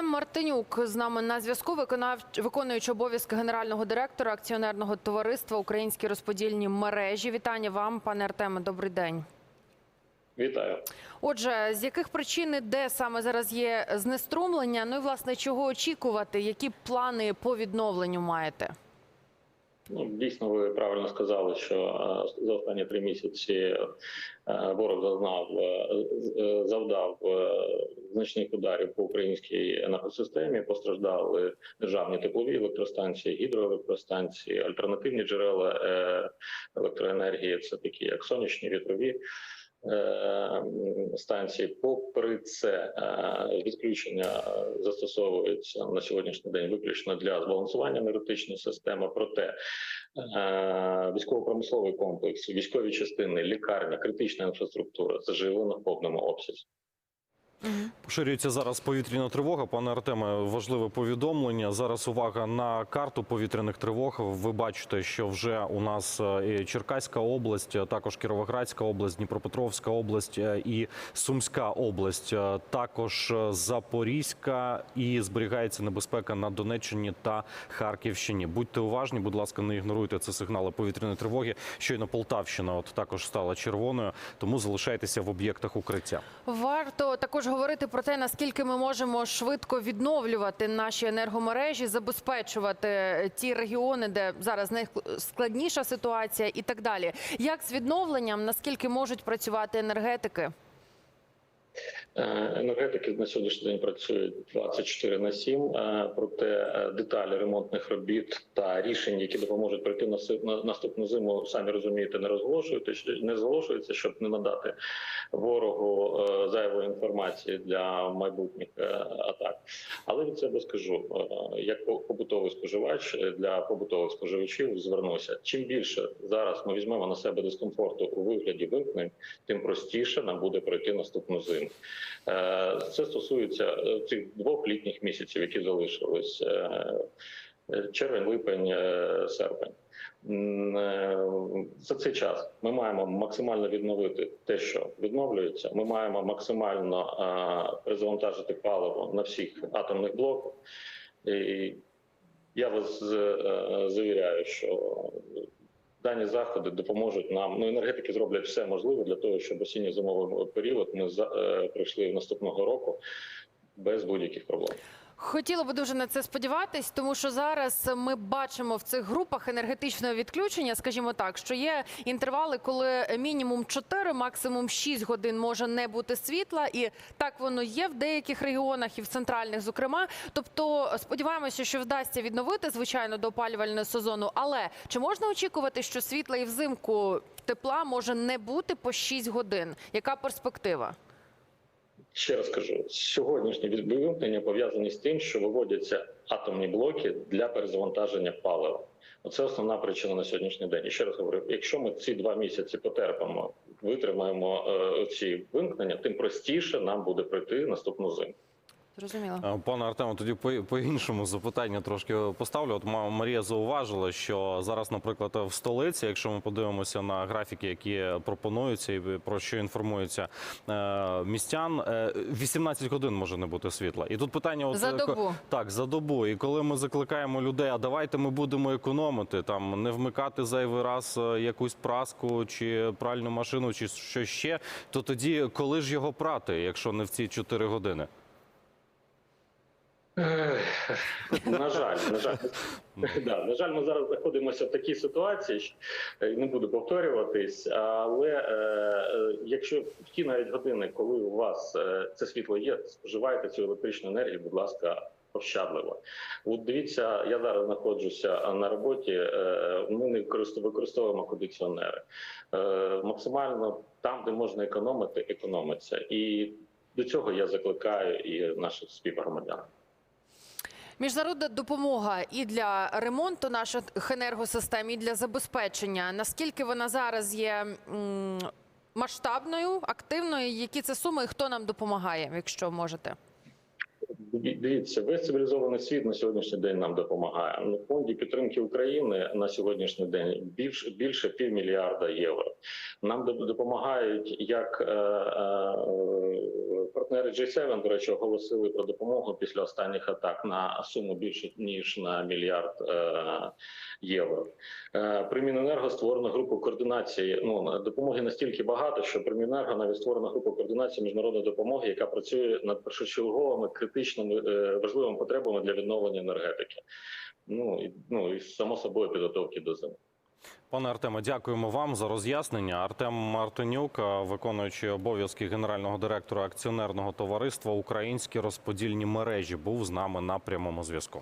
Артем Мартинюк з нами на зв'язку, виконуючи обов'язки генерального директора акціонерного товариства Українські розподільні мережі. Вітання вам, пане Артеме. Добрий день. Вітаю. Отже, з яких причин і де саме зараз є знеструмлення? Ну і власне чого очікувати? Які плани по відновленню маєте? Ну, дійсно, ви правильно сказали, що е, за останні три місяці е, ворог зазнав е, завдав значних ударів по українській енергосистемі. Постраждали державні теплові електростанції, гідроелектростанції, альтернативні джерела електроенергії. Це такі як сонячні вітрові. Е, Станції, попри це, е, відключення застосовується на сьогоднішній день виключно для збалансування енергетичної системи. Проте е, військово-промисловий комплекс, військові частини, лікарня, критична інфраструктура заживлена в повному обсязі. Поширюється зараз повітряна тривога. Пане Артеме, важливе повідомлення. Зараз увага на карту повітряних тривог. Ви бачите, що вже у нас е, і Черкаська область, також Кіровоградська область, Дніпропетровська область е, і Сумська область, е, також е, Запорізька і зберігається небезпека на Донеччині та Харківщині. Будьте уважні, будь ласка, не ігноруйте це сигнали повітряної тривоги. Щойно Полтавщина, от також стала червоною, тому залишайтеся в об'єктах укриття. Варто також говорити про те, наскільки ми можемо швидко відновлювати наші енергомережі, забезпечувати ті регіони, де зараз найскладніша ситуація, і так далі. Як з відновленням, наскільки можуть працювати енергетики? Е, Енергетики на сьогоднішній день працюють 24 на 7, е, проте е, деталі ремонтних робіт та рішень, які допоможуть пройти на наступну зиму, самі розумієте, не розголошуються, не зголошуються, щоб не надати ворогу зайвої інформації для майбутніх атак. Але від себе скажу, як по- побутовий споживач для побутових споживачів звернуся. Чим більше зараз ми візьмемо на себе дискомфорту у вигляді вимкнень, тим простіше нам буде пройти наступну зиму. Е, Це стосується е, цих двох літніх місяців, які залишились е, червень, липень, серпень. За цей час ми маємо максимально відновити те, що відновлюється. Ми маємо максимально перезавантажити паливо на всіх атомних блоках. І я вас завіряю, що дані заходи допоможуть нам. Ну, енергетики зроблять все можливе для того, щоб осінньо-зимовий період ми за- е, пройшли наступного року без будь-яких проблем. Хотіла би дуже на це сподіватись, тому що зараз ми бачимо в цих групах енергетичного відключення, скажімо так, що є інтервали, коли мінімум 4, максимум 6 годин може не бути світла, і так воно є в деяких регіонах і в центральних, зокрема. Тобто, сподіваємося, що вдасться відновити звичайно до опалювального сезону. Але чи можна очікувати, що світла і взимку тепла може не бути по 6 годин? Яка перспектива? Ще раз кажу, сьогоднішні вимкнення пов'язані з тим, що виводяться атомні блоки для перезавантаження палива. Оце основна причина на сьогоднішній день. І ще раз говорю: якщо ми ці два місяці потерпимо, витримаємо е, ці вимкнення, тим простіше нам буде пройти наступну зиму. Зрозуміло. Е, Пане Артему, тоді по- по-іншому запитання трошки поставлю. От Ма- Марія зауважила, що зараз, наприклад, в столиці, якщо ми подивимося на графіки, які пропонуються і про що інформуються е, містян, е, 18 годин може не бути світла. І тут питання от, За е, добу. Так, за добу. І коли ми закликаємо людей, а давайте ми будемо економити, там не вмикати зайвий раз е, якусь праску чи пральну машину, чи що ще, то тоді коли ж його прати, якщо не в ці 4 години? Ех, На жаль, на жаль, да, на жаль, ми зараз знаходимося в такій ситуації. що, е, Не буду повторюватись, але е, е, якщо в ті навіть години, коли у вас е, це світло є, споживайте цю електричну енергію, будь ласка. Ощадливо. От дивіться, я зараз знаходжуся на роботі. е, Ми не використовуємо- використовуємо кондиціонери. Е, Максимально там, де можна економити, економиться. І до цього я закликаю і наших співгромадян. Міжнародна допомога і для ремонту наших енергосистем, і для забезпечення. Наскільки вона зараз є масштабною, активною? Які це суми і хто нам допомагає, якщо можете? Дивіться, весь цивілізований світ на сьогоднішній день нам допомагає. На фонді підтримки України на сьогоднішній день більше більше півмільярда євро. Нам допомагають як е, е, партнери G7, до речі, оголосили про допомогу після останніх атак на суму більше ніж на мільярд е, євро. Е, При Міненерго створено групу координації. Ну допомоги настільки багато, що при Міненерго навіть створена група координації міжнародної допомоги, яка працює над першочерговими критичними е, важливими потребами для відновлення енергетики. Ну і ну і само собою підготовки до зими. Пане Артеме, дякуємо вам за роз'яснення. Артем Мартинюк, е, виконуючий обов'язки генерального директора акціонерного товариства Українські розподільні мережі, був з нами на прямому зв'язку.